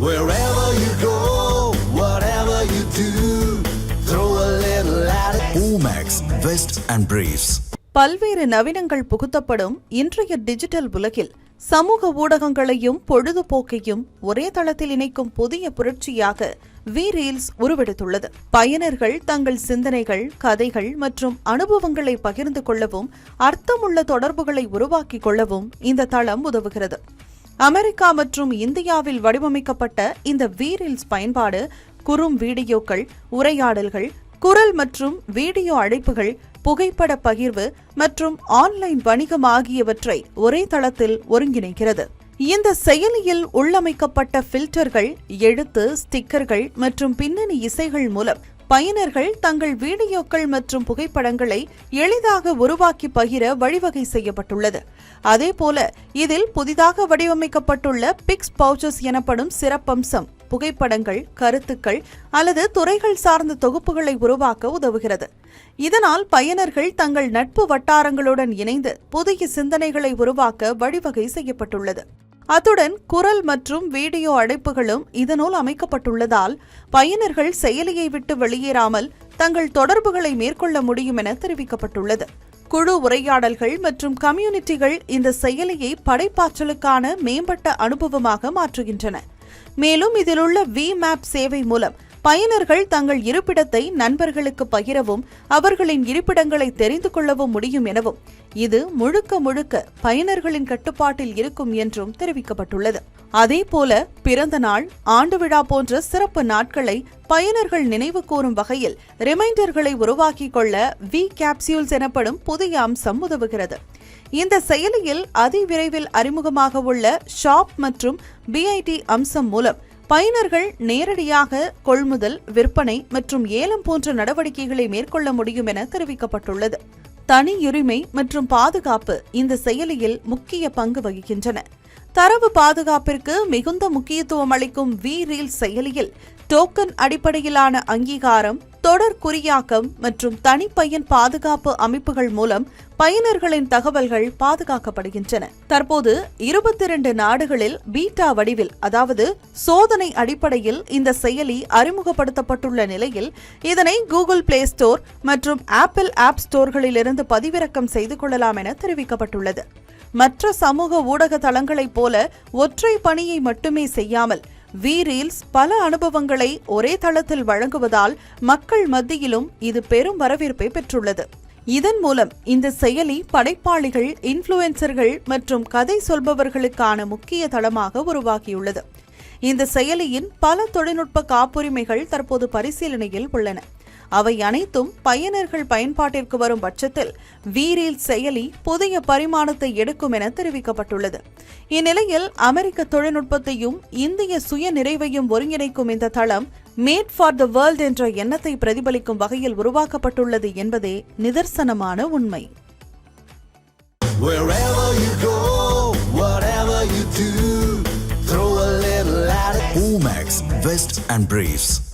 Wherever you go, whatever you do, throw a little at it. Omax, Vest and Briefs. பல்வேறு நவீனங்கள் புகுத்தப்படும் இன்றைய digital உலகில் சமூக ஊடகங்களையும் பொழுதுபோக்கையும் ஒரே தளத்தில் இணைக்கும் புதிய புரட்சியாக வி ரீல்ஸ் உருவெடுத்துள்ளது பயனர்கள் தங்கள் சிந்தனைகள் கதைகள் மற்றும் அனுபவங்களை பகிர்ந்து கொள்ளவும் அர்த்தமுள்ள தொடர்புகளை உருவாக்கிக் கொள்ளவும் இந்த தளம் உதவுகிறது அமெரிக்கா மற்றும் இந்தியாவில் வடிவமைக்கப்பட்ட இந்த வீரில்ஸ் பயன்பாடு குறும் வீடியோக்கள் உரையாடல்கள் குரல் மற்றும் வீடியோ அழைப்புகள் புகைப்பட பகிர்வு மற்றும் ஆன்லைன் வணிகம் ஆகியவற்றை ஒரே தளத்தில் ஒருங்கிணைக்கிறது. இந்த செயலியில் உள்ளமைக்கப்பட்ட ஃபில்டர்கள் எழுத்து ஸ்டிக்கர்கள் மற்றும் பின்னணி இசைகள் மூலம் பயனர்கள் தங்கள் வீடியோக்கள் மற்றும் புகைப்படங்களை எளிதாக உருவாக்கி பகிர வழிவகை செய்யப்பட்டுள்ளது. அதேபோல இதில் புதிதாக வடிவமைக்கப்பட்டுள்ள பிக்ஸ் பவுச்சஸ் எனப்படும் சிறப்பம்சம் புகைப்படங்கள் கருத்துக்கள் அல்லது துறைகள் சார்ந்த தொகுப்புகளை உருவாக்க உதவுகிறது. இதனால் பயனர்கள் தங்கள் நட்பு வட்டாரங்களுடன் இணைந்து புதிய சிந்தனைகளை உருவாக்க வழிவகை செய்யப்பட்டுள்ளது. அத்துடன் குரல் மற்றும் வீடியோ அழைப்புகளும் இதனுள் அமைக்கப்பட்டுள்ளதால் பயனர்கள் செயலியை விட்டு வெளியேறாமல் தங்கள் தொடர்புகளை மேற்கொள்ள முடியும் என தெரிவிக்கப்பட்டுள்ளது. குழு உரையாடல்கள் மற்றும் கம்யூனிட்டிகள் இந்த செயலியை படைப்பாற்றலுக்கான மேம்பட்ட அனுபவமாக மாற்றுகின்றன. மேலும் இதிலுள்ள வி மேப் சேவை மூலம் பயனர்கள் தங்கள் இருப்பிடத்தை நண்பர்களுக்கு பகிரவும் அவர்களின் இருப்பிடங்களை தெரிந்து கொள்ளவும் முடியும் எனவும் இது முழுக்க முழுக்க பயனர்களின் கட்டுப்பாட்டில் இருக்கும் என்றும் தெரிவிக்கப்பட்டுள்ளது. அதேபோல பிறந்த நாள் ஆண்டு விழா போன்ற சிறப்பு நாட்களை பயனர்கள் நினைவு கூறும் வகையில் ரிமைண்டர்களை உருவாக்கிக் கொள்ள வி கேப்சியூல்ஸ் எனப்படும் புதிய அம்சம் உதவுகிறது. இந்த செயலியில் அதிவிரைவில் அறிமுகமாக உள்ள ஷாப் மற்றும் பிஐடி அம்சம் மூலம் பயனர்கள் நேரடியாக கொள்முதல் விற்பனை மற்றும் ஏலம் போன்ற நடவடிக்கைகளை மேற்கொள்ள முடியும் என தெரிவிக்கப்பட்டுள்ளது. தனியுரிமை மற்றும் பாதுகாப்பு இந்த செயலியில் முக்கிய பங்கு வகிக்கின்றன. தரவு பாதுகாப்பிற்கு மிகுந்த முக்கியத்துவம் அளிக்கும் வி ரீல் செயலியில் டோக்கன் அடிப்படையிலான அங்கீகாரம் தொடர் குறியாக்கம் மற்றும் தனிப்பயன் பாதுகாப்பு அமைப்புகள் மூலம் பயனர்களின் தகவல்கள் பாதுகாக்கப்படுகின்றன. தற்போது இருபத்தி இரண்டு நாடுகளில் பீட்டா வடிவில் அதாவது சோதனை அடிப்படையில் இந்த செயலி அறிமுகப்படுத்தப்பட்டுள்ள நிலையில் இதனை கூகுள் பிளே ஸ்டோர் மற்றும் ஆப்பிள் ஆப் ஸ்டோர்களிலிருந்து பதிவிறக்கம் செய்து கொள்ளலாம் என தெரிவிக்கப்பட்டுள்ளது. மற்ற சமூக ஊடக தளங்களைப் போல ஒற்றை பணியை மட்டுமே செய்யாமல் வி ரீல்ஸ் பல அனுபவங்களை ஒரே தளத்தில் வழங்குவதால் மக்கள் மத்தியிலும் இது பெரும் வரவேற்பை பெற்றுள்ளது. இதன் மூலம் இந்த செயலி படைப்பாளிகள் இன்ஃப்ளூயன்சர்கள் மற்றும் கதை சொல்பவர்களுக்கான முக்கிய தளமாக உருவாகியுள்ளது. இந்த செயலியின் பல தொழில்நுட்ப காப்புரிமைகள் தற்போது பரிசீலனையில் உள்ளன. அவை அனைத்தும் பயனர்கள் பயன்பாட்டிற்கு வரும் பட்சத்தில் வீரில் செயலி புதிய பரிமாணத்தை எடுக்கும் என தெரிவிக்கப்பட்டுள்ளது இந்நிலையில் அமெரிக்க தொழில்நுட்பத்தையும் இந்திய சுய நிறைவையும் ஒருங்கிணைக்கும் இந்த தளம் மேட் ஃபார் த வேர்ல்ட் என்ற எண்ணத்தை பிரதிபலிக்கும் வகையில் உருவாக்கப்பட்டுள்ளது என்பதே நிதர்சனமான உண்மை. Omax, Vest and Briefs.